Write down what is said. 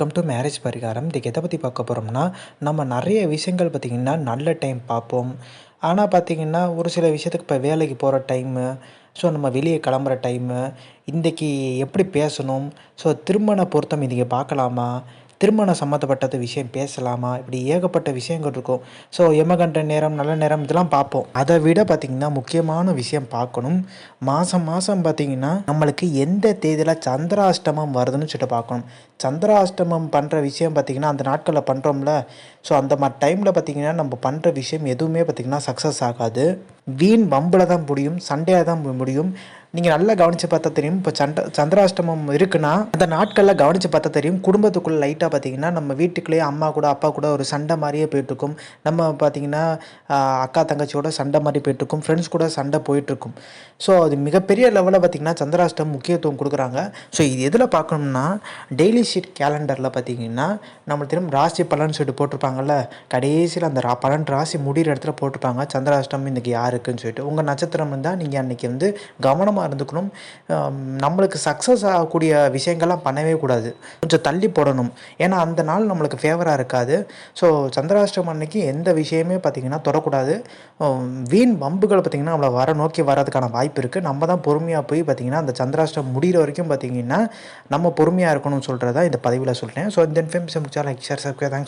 Come to marriage பரிகாரம். இதுக்கு எதை பற்றி பார்க்க போகிறோம்னா நம்ம நிறைய விஷயங்கள் பார்த்திங்கன்னா நல்ல டைம் பார்ப்போம். ஆனால் பார்த்திங்கன்னா ஒரு சில விஷயத்துக்கு இப்போ வேலைக்கு போகிற டைமு ஸோ நம்ம வெளியே கிளம்புற டைமு இன்றைக்கி எப்படி பேசணும்? ஸோ திருமண பொருத்தம் இன்றைக்கி பார்க்கலாமா? திருமணம் சம்மந்தப்பட்டது விஷயம் பேசலாமா? இப்படி ஏகப்பட்ட விஷயங்கள் இருக்கும். ஸோ எமகண்ட நேரம் நல்ல நேரம் இதெல்லாம் பார்ப்போம். அதை விட பார்த்திங்கன்னா முக்கியமான விஷயம் பார்க்கணும். மாதம் மாதம் பார்த்திங்கன்னா நம்மளுக்கு எந்த தேதியில் சந்திராஷ்டமம் வருதுன்னு சொல்லிட்டு பார்க்கணும். சந்திராஷ்டமம் பண்ணுற விஷயம் பார்த்திங்கன்னா அந்த நாட்களில் பண்ணுறோம்ல ஸோ அந்த மாதிரி டைமில் பார்த்திங்கன்னா நம்ம பண்ணுற விஷயம் எதுவுமே பார்த்திங்கன்னா சக்ஸஸ் ஆகாது. வீண் வம்பில் தான் முடியும் சண்டையாக தான் முடியும். நீங்கள் நல்லா கவனித்து பார்த்தா தெரியும். இப்போ சண்ட சந்திராஷ்டமம் இருக்குன்னா அந்த நாட்களில் கவனித்து பார்த்தா தெரியும். குடும்பத்துக்குள்ளே லைட்டாக பார்த்தீங்கன்னா நம்ம வீட்டுக்குள்ளேயே அம்மா கூட அப்பா கூட ஒரு சண்டை மாதிரியே போயிட்டுருக்கும். நம்ம பார்த்தீங்கன்னா அக்கா தங்கச்சியோட சண்டை மாதிரி போயிட்டுருக்கும். ஃப்ரெண்ட்ஸ் கூட சண்டை போயிட்டுருக்கும். ஸோ அது மிகப்பெரிய லெவலில் பார்த்திங்கன்னா சந்திராஷ்டம் முக்கியத்துவம் கொடுக்குறாங்க. ஸோ இது எதில் பார்க்கணும்னா டெய்லி ஷீட் கேலண்டரில் பார்த்தீங்கன்னா நம்ம திரும்ப ராசி பலன் சொல்லிட்டு போட்டிருப்பாங்கல்ல? கடைசியில் அந்த ரா பலன் ராசி முடிகிற இடத்துல போட்டிருப்பாங்க. சந்திராஷ்டம் இன்றைக்கி யாருக்குன்னு சொல்லிட்டு. உங்கள் நட்சத்திரம் இருந்தால் நீங்கள் அன்றைக்கி வந்து கவனமாக இருந்துக்கணும். நம்மளுக்கு சக்ஸஸ் ஆகக்கூடிய விஷயங்கள்லாம் பண்ணவே கூடாது. கொஞ்சம் தள்ளி போடணும். ஏன்னா அந்த நாள் நம்மளுக்கு ஃபேவராக இருக்காது. ஸோ சந்திராஷ்டமம் அன்னைக்கு எந்த விஷயமே பார்த்திங்கன்னா தொடக்கூடாது. வீண் பம்புகள் பார்த்திங்கன்னா நம்மளை வர நோக்கி வர்றதுக்கான வாய்ப்பு இருக்குது நம்ம தான் பொறுமையாக போய் பார்த்திங்கன்னா அந்த சந்திராஷ்டம் முடிகிற வரைக்கும் பார்த்திங்கன்னா நம்ம பொறுமையாக இருக்கணும்னு சொல்கிறதா இந்த பதிவில் சொல்கிறேன் ஸோ இந்த இன்ஃபர்மேஷன் முடிச்சா லைக் ஷேர் சப்ஸ்கிரைப் தேங்க்ஸ்